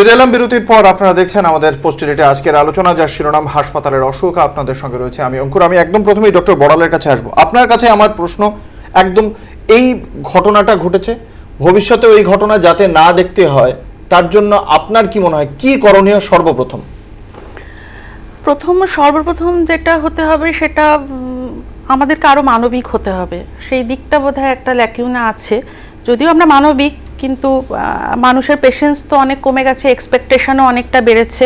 ফিরে বিরতির পর আপনারা দেখছেন আমাদের পোস্টেরিটে আজকের আলোচনা, যার শিরোনাম হাসপাতালের অসুখ। আপনাদের সঙ্গে রয়েছে আমি অঙ্কুর। আমি একদম প্রথমেই ডক্টর বড়ালের কাছে আসব। আপনার কাছে আমার প্রশ্ন, একদম এই ঘটনাটা ঘটেছে ভবিষ্যতে ওই ঘটনা যাতে না দেখতে হয়, তার জন্য আপনার কি মনে হয়, কি করণীয় সর্বপ্রথম? প্রথম, সর্বপ্রথম যেটা হতে হবে, সেটা আমাদেরকে আরও মানবিক হতে হবে। সেই দিকটা বোধহয় একটা ল্যাকিউনা আছে। যদিও আমরা মানবিক কিন্তু মানুষের পেশেন্স তো অনেক কমে গেছে এক্সপেকটেশনও অনেকটা বেড়েছে।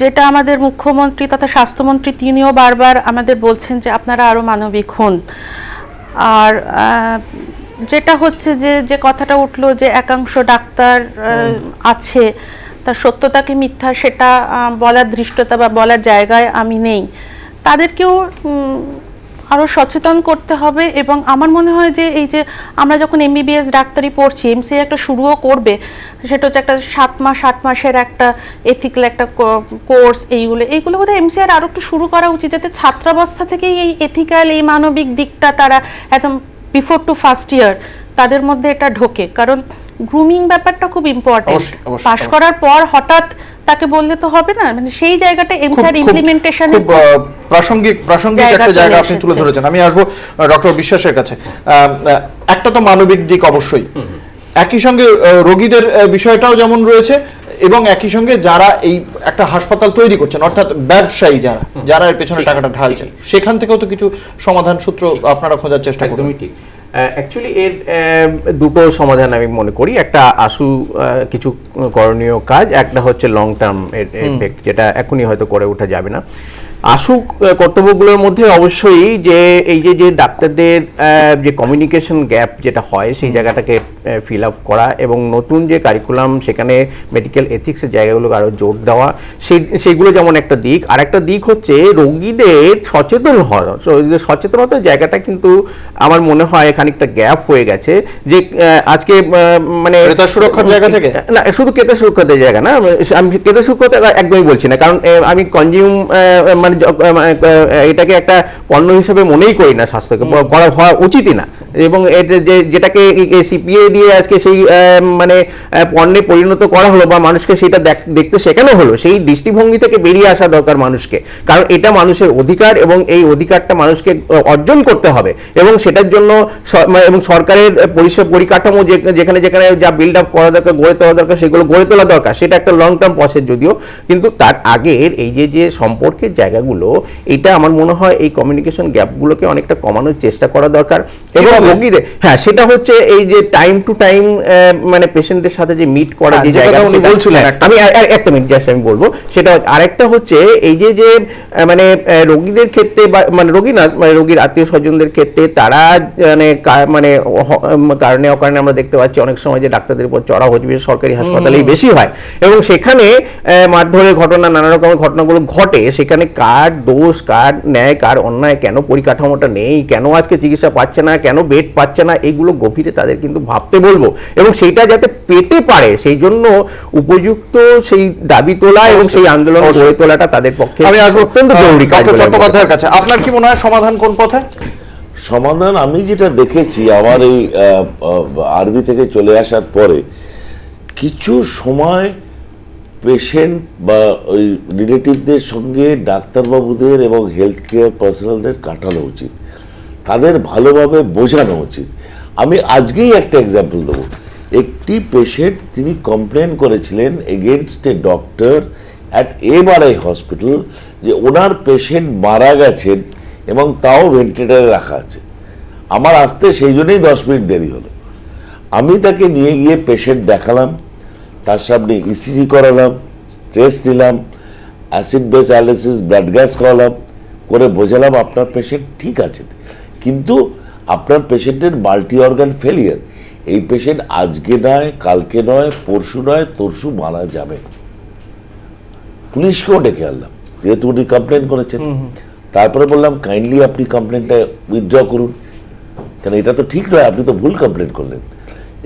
যেটা আমাদের মুখ্যমন্ত্রী তথা স্বাস্থ্যমন্ত্রী তিনিও বারবার আমাদের বলছেন যে আপনারা আরও মানবিক হন। আর যেটা হচ্ছে যে যে কথাটা উঠল যে একাংশ ডাক্তার আছে তার সত্যতা কি মিথ্যা সেটা বলার ধৃষ্টতা বা বলার জায়গায় আমি নেই। তাদেরকেও উম, আরও সচেতন করতে হবে এবং আমার মনে হয় যে এই যে আমরা যখন এমবিবিএস ডাক্তারি পড়ছি এমসি একটা শুরুও করবে সেটা হচ্ছে একটা সাত মাস আট মাসের একটা এথিক্যাল একটা কোর্স এইগুলো এইগুলো বোধহয় এমসিআর আরও একটু শুরু করা উচিত যাতে ছাত্রাবস্থা থেকেই এই এথিক্যাল এই মানবিক দিকটা তারা একদম বিফোর টু ফার্স্ট ইয়ার তাদের মধ্যে এটা ঢোকে। কারণ গ্রুমিং ব্যাপারটা খুব ইম্পর্টেন্ট পাশ করার পর হঠাৎ তাকে বললে তো হবে না? মানে সেই জায়গাটা খুব- ইমপ্লিমেন্টেশন খুব প্রাসঙ্গিক প্রাসঙ্গিক একটা জায়গা আপনি তুলে ধরেছেন। আমি আসব ডক্টর বিশ্বাসের কাছে। একটা তো মানবিক দিক অবশ্যই। একই সঙ্গে রোগীদের বিষয়টাও যেমন রয়েছে এবং একই সঙ্গে যারা এই একটা হাসপাতাল তৈরি করছেন অর্থাৎ ব্যবসায়ী যারা যারা এর পেছনে টাকাটা ঢালছেন সেখান থেকেও তো কিছু সমাধান সূত্র আপনারা খোঁজার চেষ্টা করবেন ঠিক। অ্যাকচুয়ালি এর দুটো সমাধান আমি মনে করি। একটা আশু কিছু করণীয় কাজ একটা হচ্ছে লং টার্ম এফেক্ট যেটা এখনই হয়তো করে ওঠা যাবে না। আশু আহ, কর্তব্যগুলোর মধ্যে অবশ্যই যে এই যে যে ডাক্তারদের যে কমিউনিকেশন গ্যাপ যেটা হয় সেই জায়গাটাকে ফিল আপ করা এবং নতুন যে কারিকুলাম সেখানে মেডিকেল এথিক্সের জায়গাগুলোকে আরও জোর দেওয়া সেই সেইগুলো যেমন একটা দিক। আর একটা দিক হচ্ছে রোগীদের সচেতন হওয়া রোগীদের সচেতনতার জায়গাটা কিন্তু আমার মনে হয় খানিকটা গ্যাপ হয়ে গেছে যে আজকে মানে ক্রেতা সুরক্ষার জায়গা থেকে? না শুধু ক্রেতা সুরক্ষার জায়গা না আমি ক্রেতা সুরক্ষার একদমই বলছি না। কারণ আমি কনজিউম মানে এটাকে একটা পণ্য হিসেবে মনেই করি না স্বাস্থ্যকে করা হওয়া উচিতই না। এবং এটা যে যেটাকে সিপিএ দিয়ে আজকে সেই মানে পণ্যে পরিণত করা হলো বা মানুষকে সেটা দেখ- দেখতে শেখানো হলো সেই দৃষ্টিভঙ্গি থেকে বেরিয়ে আসা দরকার মানুষকে। কারণ এটা মানুষের অধিকার এবং এই অধিকারটা মানুষকে অর্জন করতে হবে। এবং সেটার জন্য মানে এবং সরকারের পরিষেবা পরিকাঠামো যে- যেখানে যেখানে যা বিল্ড আপ করা দরকার গড়ে তোলা দরকার সেগুলো গড়ে তোলা দরকার। সেটা একটা লং টার্ম প্রসেস যদিও কিন্তু তার আগের এই যে যে সম্পর্কের জায়গাগুলো এটা আমার মনে হয় এই কমিউনিকেশন গ্যাপগুলোকে অনেকটা কমানোর চেষ্টা করা দরকার। এবং রোগীদের হ্যাঁ সেটা হচ্ছে এই যে টাইম টু টাইম মানে পেশেন্টের সাথে যে মিট করা হ্যাঁ, যে যেটা জায়গা উনি বলছিলেন আমি আর- আর একটা মিনিট জাস্ট আমি বলব। সেটা আরেকটা হচ্ছে এই যে যে মানে রোগীদের ক্ষেত্রে বা মানে রোগী না মানে রোগীর আত্মীয় স্বজনদের ক্ষেত্রে তারা মানে মানে কারণে অকারণে আমরা দেখতে পাচ্ছি অনেক সময় যে ডাক্তারদের উপর চড়া হচ্ছে সরকারি হাসপাতালেই বেশি হয়। এবং সেখানে মারধরের ঘটনা নানা রকমের ঘটনাগুলো ঘটে সেখানে কার দোষ কার ন্যায় কার অন্যায় কেন পরিকাঠামোটা নেই কেন আজকে চিকিৎসা পাচ্ছে না কেন বেড পাচ্ছে না এইগুলো গভীরে তাদের কিন্তু ভাবতে বলব এবং সেইটা যাতে পেতে পারে সেই জন্য উপযুক্ত সেই দাবি তোলা এবং সেই আন্দোলন। গড়ে তোলাটা তাদের পক্ষে আমি আসব অত্যন্ত জরুরি। চট্টোপাধ্যায়ের কাছে আপনার কি মনে হয় সমাধান কোন পথে সমাধান আমি যেটা দেখেছি আমার এই আরবি থেকে চলে আসার পরে কিছু সময় পেশেন্ট বা ওই রিলেটিভদের সঙ্গে ডাক্তারবাবুদের এবং হেলথ কেয়ার পার্সোনালদের কাটানো উচিত। তাদের ভালোভাবে বোঝানো উচিত। আমি আজকেই একটা এক্সাম্পল দেবো। একটি পেশেন্ট তিনি কমপ্লেন করেছিলেন against a doctor at MRI hospital যে ওনার পেশেন্ট মারা গেছেন এবং তাও ভেন্টিলেটারে রাখা আছে। আমার আসতে সেই জন্যই দশ মিনিট দেরি হলো। আমি তাকে নিয়ে গিয়ে পেশেন্ট দেখালাম। তার সামনে ইসিজি করালাম স্ট্রেস নিলাম acid base analysis blood gas করালাম করে বোঝালাম আপনার পেশেন্ট ঠিক আছেন কিন্তু আপনার পেশেন্টের মাল্টি অর্গান ফেলিয়ার এই পেশেন্ট আজকে নয় কালকে নয় পরশু নয় তরশু মারা যাবে। পুলিশকেও ডেকে আনলাম যেহেতু উনি কমপ্লেন করেছেন। তারপরে বললাম কাইন্ডলি আপনি কমপ্লেনটা উইথড্র করুন। কেন এটা তো ঠিক নয় আপনি তো ভুল কমপ্লেন করলেন।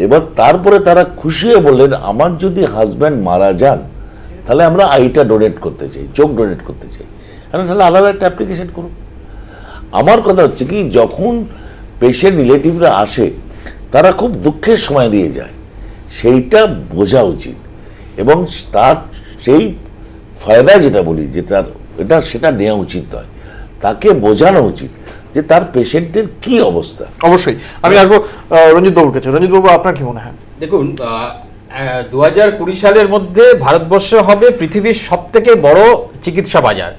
এবার তারপরে তারা খুশি হয়ে বললেন, আমার যদি হাজব্যান্ড মারা যান, তাহলে আমরা আইটা ডোনেট করতে চাই চোখ ডোনেট করতে চাই। আমি তাহলে আলাদা একটা অ্যাপ্লিকেশন করুন। আমার কথা হচ্ছে কি, যখন পেশেন্ট রিলেটিভরা আসে, তারা খুব দুঃখের সময় দিয়ে যায়। সেইটা বোঝা উচিত। এবং তার সেই ফায়দা যেটা বলি, যে তার এটা সেটা নেওয়া উচিত নয়। তাকে বোঝানো উচিত। যে তার পেশেন্টের কি অবস্থা? অবশ্যই। আমি আসব রঞ্জিত বাবুর কাছে। রঞ্জিত বাবু আপনার কি মনে হয়? দেখুন দু হাজার কুড়ি সালের মধ্যে ভারতবর্ষ হবে পৃথিবীর সব থেকে বড় চিকিৎসা বাজার।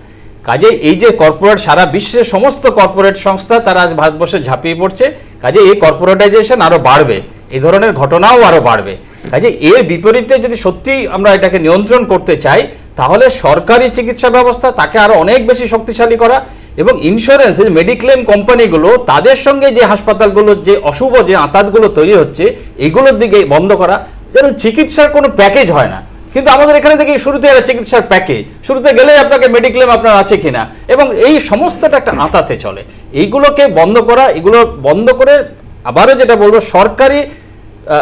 কাজে এই যে কর্পোরেট সারা বিশ্বের সমস্ত কর্পোরেট সংস্থা তারা আজ ভারতবর্ষে ঝাঁপিয়ে পড়ছে। কাজে এই কর্পোরেটাইজেশন আরও বাড়বে। এই ধরনের ঘটনাও আরও বাড়বে। কাজে এর বিপরীতে যদি সত্যি আমরা এটাকে নিয়ন্ত্রণ করতে চাই তাহলে সরকারি চিকিৎসা ব্যবস্থা তাকে আরও অনেক বেশি শক্তিশালী করা এবং ইন্স্যুরেন্স মেডিক্লেম কোম্পানিগুলো তাদের সঙ্গে যে হাসপাতালগুলোর যে অশুভ যে আঁতাতগুলো তৈরি হচ্ছে এইগুলোর দিকে বন্ধ করা। যেন চিকিৎসার কোনো প্যাকেজ হয় না। কিন্তু আমাদের এখানে থেকে শুরুতে একটা চিকিৎসার প্যাকেজ শুরুতে গেলে আপনাকে মেডিক্লেম আপনার আছে কিনা। এবং এই সমস্তটা একটা আঁতাতে চলে। এইগুলোকে বন্ধ করা, এগুলো বন্ধ করে আবারও যেটা বলব, সরকারি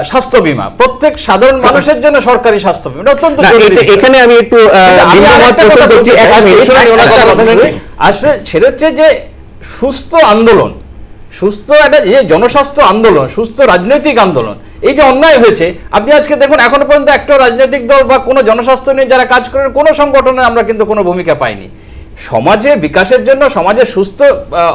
স্বাস্থ্য বীমা। প্রত্যেক সাধারণ মানুষের জন্য সরকারি স্বাস্থ্য বীমা। এটা অত্যন্ত জরুরি এখানে আমি একটু বলুন। বলুন। আসলে সেটা হচ্ছে যে সুস্থ আন্দোলন সুস্থ একটা যে জনস্বাস্থ্য আন্দোলন সুস্থ রাজনৈতিক আন্দোলন এই যে অন্যায় হয়েছে আপনি আজকে দেখুন এখনও পর্যন্ত একটা রাজনৈতিক দল বা কোনো জনস্বাস্থ্য নিয়ে যারা কাজ করেন কোনো সংগঠনে আমরা কিন্তু কোনো ভূমিকা পাইনি। সমাজে বিকাশের জন্য সমাজের সুস্থ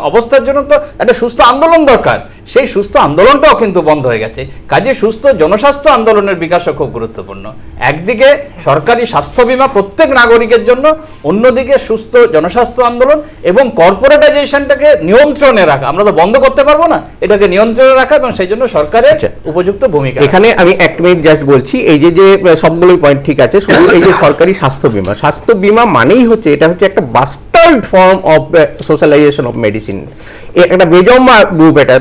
অবস্থার জন্য তো একটা সুস্থ আন্দোলন দরকার। সেই সুস্থ আন্দোলনটাও কিন্তু বন্ধ হয়ে গেছে। কাজে সুস্থ জনস্বাস্থ্য আন্দোলনের বিকাশও খুব গুরুত্বপূর্ণ। একদিকে সরকারি স্বাস্থ্য বীমা প্রত্যেক নাগরিকের জন্য অন্যদিকে সুস্থ জনস্বাস্থ্য আন্দোলন এবং কর্পোরেটাইজেশনটাকে নিয়ন্ত্রণে রাখা। আমরা তো বন্ধ করতে পারব না এটাকে নিয়ন্ত্রণে রাখা এবং সেই জন্য সরকারের আচ্ছা। উপযুক্ত ভূমিকা। এখানে আমি এক মিনিট জাস্ট বলছি এই যে যে সবগুলোই পয়েন্ট ঠিক আছে শুধু এই যে সরকারি স্বাস্থ্য বীমা। স্বাস্থ্য বীমা মানেই হচ্ছে এটা হচ্ছে একটা bastard form of socialisation of medicine একটা বেজম্মা রূপ এটা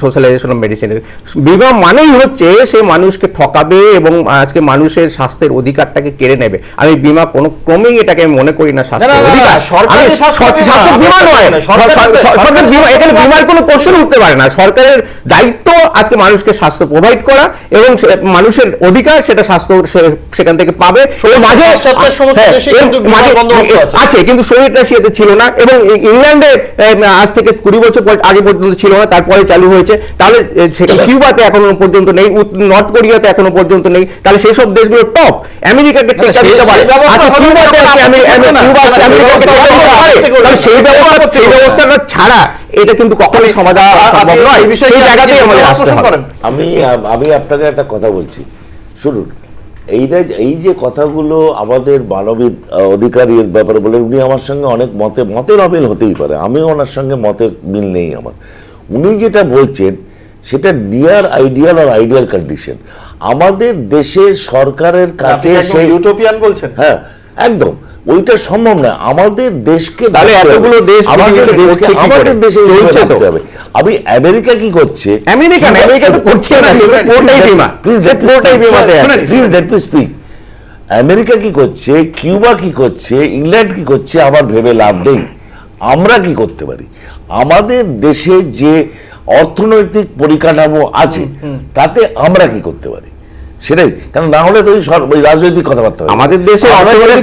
সোশ্যালাইজেশন অফ মেডিসিনের বীমা মানেই হচ্ছে সে মানুষকে ঠকাবে এবং আজকে মানুষের স্বাস্থ্যের অধিকারটাকে কেড়ে নেবে। আমি বীমা কোনো ক্রমেই এটাকে আমি মনে করি না স্বাস্থ্যের অধিকার। সরকারি বীমা, নয়। সরকারি- বীমা এখানে বীমার কোনো প্রশ্ন উঠতে পারে না। সরকারের দায়িত্ব আজকে মানুষকে স্বাস্থ্য প্রোভাইড করা এবং মানুষের অধিকার সেটা স্বাস্থ্য সেখান থেকে পাবে। মাঝে হ্যাঁ, আছে। কিন্তু সোভিয়েত রাশিয়াতে ছিল না। এবং ইংল্যান্ডে আজ থেকে কুড়ি বছর পর আগে পর্যন্ত ছিল না তারপরে চালু হয়েছে। তাহলে সেটা কিউবাতে এখনও পর্যন্ত নেই নর্থ কোরিয়াতে এখনও পর্যন্ত নেই। তাহলে সেই সব দেশগুলো টপ। আমেরিকাকে টেক্কা সেই- দিতে পারে সেই ব্যবস্থা আচ্ছা সেই ব্যবস্থা। সেই। ব্যবস্থাটা ছাড়া এটা কিন্তু কখনোই সমাধান সম্ভব নয়। সেই জায়গাতেই আমাদের আসতে হবে। আমি আমি আপনাকে একটা কথা বলছি। শুনুন এইটা এই যে কথাগুলো আমাদের মানবিক অধিকারের ব্যাপারে বলে উনি আমার সঙ্গে অনেক মতে মতের অমিল হতেই পারে। আমিও ওনার সঙ্গে মতের মিল নেই আমার। উনি যেটা বলছেন সেটা নিয়ার আইডিয়াল আর আইডিয়াল কন্ডিশন আমাদের দেশে সরকারের কাছে সেই ইউটোপিয়ান বলছেন? হ্যাঁ একদম। ওইটা সম্ভব না আমাদের দেশকে তাহলে এতগুলো দেশ আমাদের দেশকে আমাদের দেশে চলছে হবে। আমি আমেরিকা কি করছে? আমেরিকা আমেরিকা তো করছে না, পুরোটাই বীমা। প্লিজ সে পুরোটাই বিমাতে please let me speak America কি করছে? কিউবা কি করছে? ইংল্যান্ড কি করছে? আমার ভেবে লাভ নেই। আমরা কি করতে পারি? আমাদের দেশে যে অর্থনৈতিক পরিকাঠামো আছে তাতে আমরা কি করতে পারি? সেটাই। কারণ না হলে তো ওই রাজনৈতিক কথাবার্তা আমাদের দেশে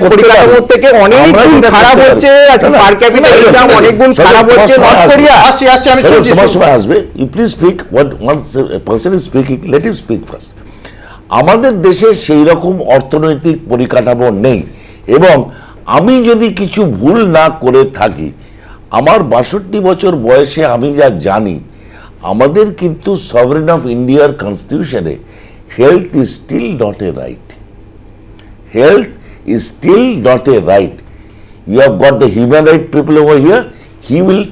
পরিকাঠামো থেকে অনেক খারাপ হচ্ছে আজকে না, না, পার ক্যাপিটাল ইনকাম অনেক গুণ খারাপ হচ্ছে নর্থ কোরিয়া। আসছি আসছি আমি শুনছি তোমার সময় আসবে। You please speak what once person is speaking let him speak first আমাদের দেশে সেই রকম অর্থনৈতিক পরিকাঠামো নেই। এবং আমি যদি কিছু ভুল না করে থাকি আমার বাষট্টি বছর বয়সে আমি যা জানি আমাদের কিন্তু সভারেন অফ ইন্ডিয়ার কনস্টিটিউশনে health is still not a right. Health is still not a right. You have got the human right people over here, he will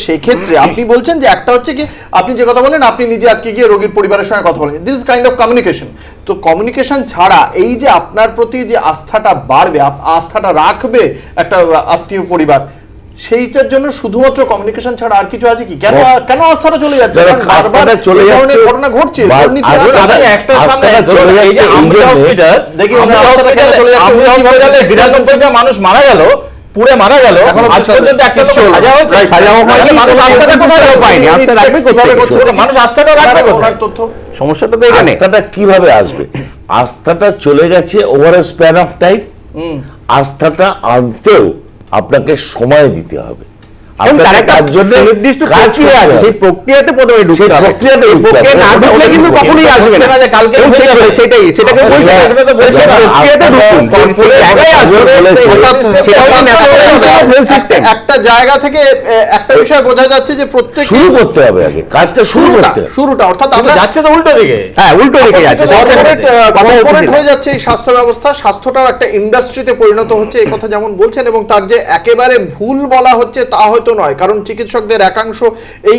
সেক্ষেত্রে আপনি বলছেন যে একটা হচ্ছে কি আপনি যে কথা বলেন আপনি নিজে আজকে গিয়ে রোগীর পরিবারের সঙ্গে কথা বলেন দিস কাইন্ড অফ কমিউনিকেশন তো কমিউনিকেশন ছাড়া এই যে আপনার প্রতি যে আস্থাটা বাড়বে আস্থাটা রাখবে একটা আত্মীয় পরিবার সেইটার জন্য শুধুমাত্র কমিউনিকেশন ছাড়া আর কিছু আছে কি? কেন কেন আস্থাটা চলে যাচ্ছে? বারবার আস্থাটা চলে যাচ্ছে, ঘটনা ঘটছে দুর্নীতি আছে। আমি একটা সামনে চলে যাচ্ছে জন্যে- হসপিটাল দেখি আস্থাটা কেন হসপিটালে- চলে যাচ্ছে, কি হসপিটালে বলছেন? বিরানব্বইটা মানুষ মারা গেল পুড়ে মারা গেল এখনও আজ পর্যন্ত একটা সাজা হয়েছে. সাজা তাহলে মানুষ আস্থাটা কোথায় কিছু পায়নি, আস্থা রাখবে কোথা কীভাবে মানুষ আস্থাটা রাখবে কোথায়? তথ্য সমস্যাটা তো এখানে। আস্থাটা কীভাবে আসবে? আস্থাটা চলে গেছে over a span of time আস্থাটা আনতেও আপনাকে সময় দিতে হবে। একটা নির্দিষ্ট প্রক্রিয়া আছে। সেই প্রক্রিয়াতে প্রথমে প্রক্রিয়াতে। না ঢুকলে কিন্তু কখনোই আসবে না। হচ্ছে কালকে। সেটাই সেটাকে বলছি প্রক্রিয়াতে ঢুকুন। হচ্ছে জায়গা থেকে একটা বিষয় বোঝা যাচ্ছে যে প্রত্যেক শুরু করতে হবে আগে। কাজটা শুরু শুরুটা করতে শুরুটা অর্থাৎ আমরা যাচ্ছে তো উল্টো দিকে। হ্যাঁ উল্টো দিকে যাচ্ছে। কর্পোরেট। হয়ে যাচ্ছে এই স্বাস্থ্য ব্যবস্থা। স্বাস্থ্যটাও একটা ইন্ডাস্ট্রিতে পরিণত হচ্ছে। এই কথা যেমন বলছেন এবং তার যে একেবারে ভুল বলা হচ্ছে তা হয়তো নয়, কারণ চিকিৎসকদের একাংশ এই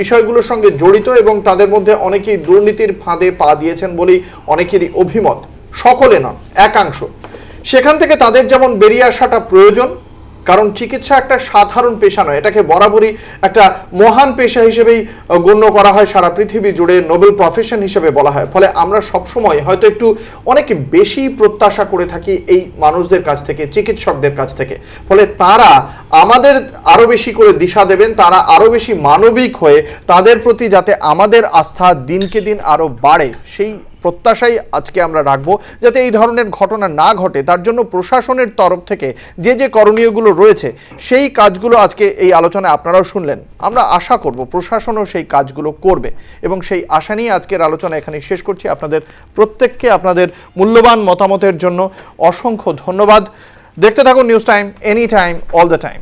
বিষয়গুলোর সঙ্গে জড়িত এবং তাদের মধ্যে অনেকেই দুর্নীতির ফাঁদে পা দিয়েছেন বলেই অনেকেরই অভিমত। সকলে নন, একাংশ। সেখান থেকে তাদের যেমন বেরিয়ে আসাটা প্রয়োজন কারণ চিকিৎসা একটা সাধারণ পেশা নয়, এটাকে বরাবরই একটা মহান পেশা হিসেবেই গণ্য করা হয় সারা পৃথিবী জুড়ে, নোবেল প্রফেশন হিসেবে বলা হয়। ফলে আমরা সবসময় হয়তো একটু অনেক বেশি প্রত্যাশা করে থাকি এই মানুষদের কাছ থেকে, চিকিৎসকদের কাছ থেকে। ফলে তারা আমাদের আরও বেশি করে দিশা দেবেন, তারা আরও বেশি মানবিক হয়ে তাদের প্রতি যাতে আমাদের আস্থা দিনকে দিন আরও বাড়ে, সেই প্রত্যাশাই আজকে আমরা রাখব যাতে এই ধরনের ঘটনা না ঘটে, তার জন্য প্রশাসনের তরফ থেকে যে যে করণীয়গুলো রয়েছে, সেই কাজগুলো আজকে এই আলোচনায় আপনারাও শুনলেন। আমরা আশা করব প্রশাসনও সেই কাজগুলো করবে এবং সেই আশা নিয়ে আজকের আলোচনা এখানে শেষ করছি। আপনাদের প্রত্যেককে আপনাদের মূল্যবান মতামতের জন্য অসংখ্য ধন্যবাদ। দেখতে থাকুন news time any time all the time